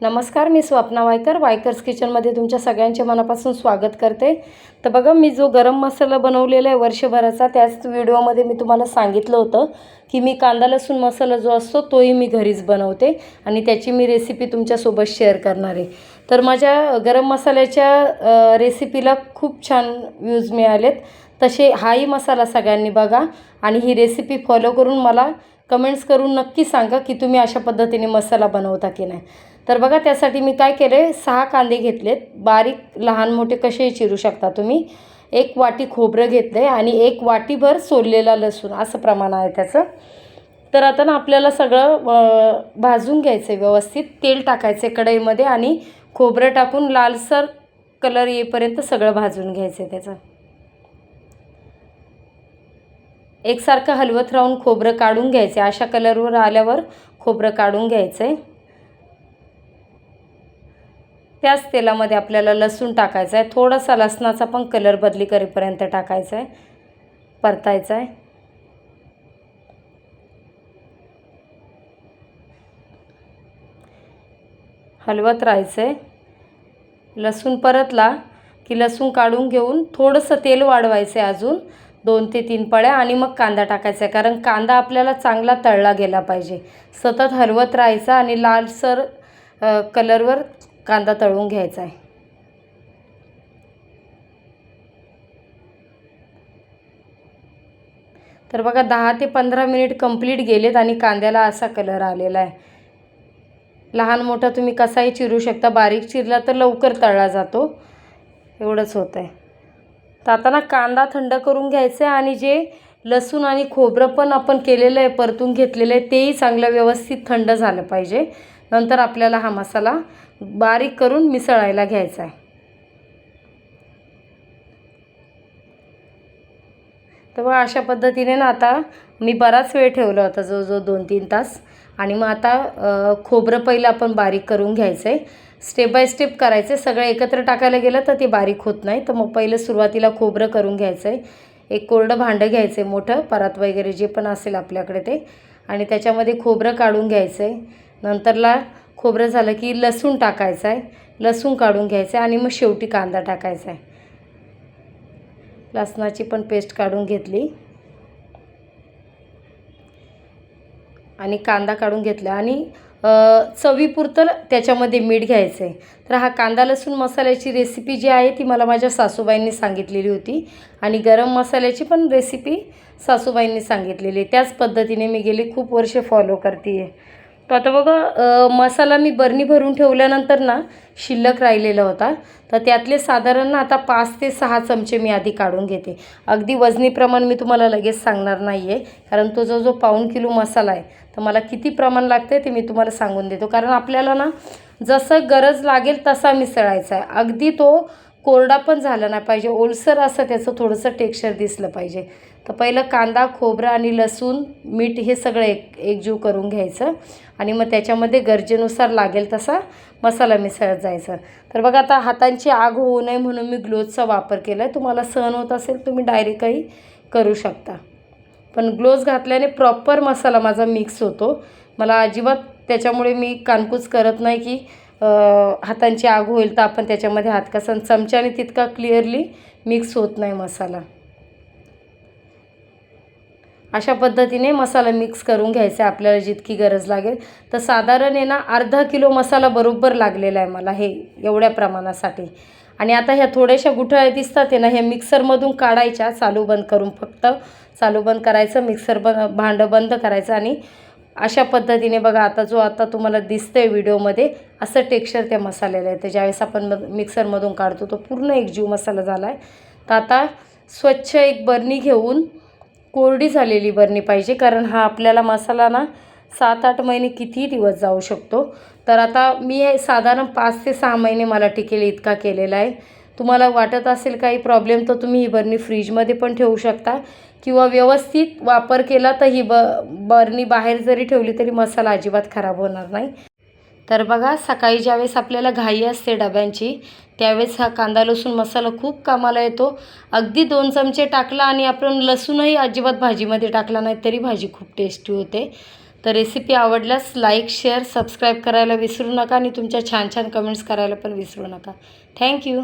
नमस्कार मी स्वप्ना वायकर. वायकर्स किचनमध्ये तुमच्या सगळ्यांचे मनापासून स्वागत करते. तर बघा मी जो गरम मसाला बनवलेला आहे वर्षभराचा त्याच व्हिडिओमध्ये मी तुम्हाला सांगितलं होतं की मी कांदा लसूण मसाला जो असतो तोही मी घरीच बनवते आणि त्याची मी रेसिपी तुमच्यासोबत शेअर करणार आहे. तर माझ्या गरम मसाल्याच्या रेसिपीला खूप छान व्ह्यूज मिळालेत. तसे हाही मसाला सगळ्यांनी बघा आणि ही रेसिपी फॉलो करून मला कमेंट्स करून नक्की सांगा की तुम्ही अशा पद्धतीने मसाला बनवता की नाही. तर बघा त्यासाठी मी काय केले सहा कांदे घेतलेत. बारीक लहान मोठे कसेही चिरू शकता तुम्ही. एक वाटी खोबरं घेतलं आहे आणि एक वाटीभर सोललेला लसूण असं प्रमाण आहे त्याचं. तर आता ना आपल्याला सगळं भाजून घ्यायचं आहे व्यवस्थित. तेल टाकायचं आहे कढईमध्ये आणि खोबरं टाकून लालसर कलर येईपर्यंत सगळं भाजून घ्यायचं आहे त्याचं. एकसारखं हलवत राहून खोबरं काढून घ्यायचं. आहे अशा कलरवर आल्यावर खोबरं काढून घ्यायचं. आहे त्याच तेलामध्ये आपल्याला लसूण टाकायचं आहे थोडासा लसणाचा पण कलर बदली करेपर्यंत टाकायचा आहे परतायचा आहे हलवत राहायचं आहे लसूण परतला की लसूण काढून घेऊन थोडंसं तेल वाढवायचं आहे अजून. दोन ते तीन पळ्या आणि मग कांदा टाकायचा आहे. कारण कांदा आपल्याला चांगला तळला गेला पाहिजे. सतत हलवत राहायचा आणि लालसर कलरवर कांदा तळून घ्यायचा आहे. तर बघा दहा ते पंधरा मिनिट कंप्लीट गेलेत आणि कांद्याला असा कलर आलेला आहे. लहान मोठा तुम्ही कसाही चिरू शकता. बारीक चिरला तर लवकर तळला जातो. एवढंच होतं आहे तर आता ना कांदा थंड करून घ्यायचा आहे आणि जे लसूण आणि खोबरं पण आपण केलेलं आहे परतून घेतलेलं आहे तेही चांगलं व्यवस्थित थंड झालं पाहिजे. नंतर आपल्याला हा मसाला बारीक करून मिसळायला घ्यायचा आहे. तर मग अशा पद्धतीने ना आता मी बराच वेळ ठेवला होता जवळजवळ दोन तीन तास. आणि मग आता खोबरं पहिलं आपण बारीक करून घ्यायचं आहे स्टेप बाय स्टेप करायचं. आहे सगळं एकत्र टाकायला गेलं तर ते बारीक होत नाही. तर मग पहिलं सुरुवातीला खोबरं करून घ्यायचं आहे एक कोरडं भांडं घ्यायचं आहे मोठं परात वगैरे जे पण असेल आपल्याकडे ते. आणि त्याच्यामध्ये खोबरं काढून घ्यायचं आहे नंतरला खोबरं झालं की लसूण टाकायचं आहे लसूण काढून घ्यायचं आहे आणि मग शेवटी कांदा टाकायचा आहे लसणाची पण पेस्ट काढून घेतली. आणि कांदा काढून घेतला आणि चवीपुरतं त्याच्यामध्ये मीठ घ्यायचं आहे तर हा कांदा लसूण मसाल्याची रेसिपी जी आहे ती मला माझ्या सासूबाईंनी सांगितलेली होती. आणि गरम मसाल्याची पण रेसिपी सासूबाईंनी सांगितलेली आहे. त्याच पद्धतीने मी गेली खूप वर्षे फॉलो करते आहे तो आता बघा मसाला मी बरणी भरून ठेवल्यानंतर ना शिल्लक राहिलेला होता. तर त्यातले साधारण ना आता पाच ते सहा चमचे मी आधी काढून घेते. अगदी वजनी प्रमाण मी तुम्हाला लगेच सांगणार नाही आहे कारण तो जो जो पाऊण किलो मसाला आहे. तर मला किती प्रमाण लागते ते मी तुम्हाला सांगून देतो. कारण आपल्याला ना जसं गरज लागेल तसा मिसळायचा आहे. अगदी तो कोरडा पण झाला नाही पाहिजे ओलसर असं त्याचं थोडंसं टेक्स्चर दिसलं पाहिजे. तर पहिलं कांदा खोबरं आणि लसूण मीठ हे सगळं एक एकजीव करून घ्यायचं. आणि मग त्याच्यामध्ये गरजेनुसार लागेल तसा मसाला मिसळत जायचं. तर बघा आता हातांची आग होऊ नये म्हणून मी ग्लोजचा वापर केला आहे तुम्हाला सहन होत असेल तुम्ही डायरेक्टही करू शकता. पण ग्लोज घातल्याने प्रॉपर मसाला माझा मिक्स होतो. मला अजिबात त्याच्यामुळे मी कानकूच करत नाही की हातांची आग होईल तर आपण त्याच्यामध्ये हात कसा चमच्याने तितका क्लिअरली मिक्स होत नाही मसाला. अशा पद्धतीने मसाला मिक्स करून घ्यायचा आहे आपल्याला जितकी गरज लागेल. तर साधारण आहे ना अर्धा किलो मसाला बरोबर लागलेला आहे मला हे एवढ्या प्रमाणासाठी. आणि आता ह्या थोड्याशा गुठळ्या दिसतात आहे ना ह्या मिक्सरमधून काढायच्या चालू बंद करून फक्त चालू बंद करायचं मिक्सर बंद भांडं बंद करायचं आणि अशा पद्धतीने बघा आता जो आता तुम्हाला दिसतंय व्हिडिओमध्ये असं टेक्स्चर त्या मसाल्याला येतं. ज्यावेळेस आपण म मिक्सरमधून काढतो तो पूर्ण एक जीव मसाला झाला आहे तर आता स्वच्छ एक बरणी घेऊन कोरडी झालेली बरणी पाहिजे कारण हा आपल्याला मसाला ना सात आठ महिने कितीही दिवस जाऊ शकतो. तर आता मी साधारण पाच ते सहा महिने मला टिकेल इतका केलेला आहे. तुम्हाला वाटत असेल काही प्रॉब्लेम तर तुम्ही ही बरणी फ्रीजमध्ये पण ठेवू शकता. किंवा व्यवस्थित वापर केला तर ही ब बरणी बाहेर जरी ठेवली तरी मसाला अजिबात खराब होणार नाही. तर बघा सकाळी ज्यावेळेस आपल्याला घाई असते डब्यांची त्यावेळेस हा कांदा लसूण मसाला खूप कामाला येतो. अगदी दोन चमचे टाकला आणि आपण लसूणही अजिबात भाजीमध्ये टाकला नाही तरी भाजी खूप टेस्टी होते. तर रेसिपी आवडल्यास लाईक शेअर सबस्क्राईब करायला विसरू नका आणि तुमच्या छान छान कमेंट्स करायला पण विसरू नका. थँक्यू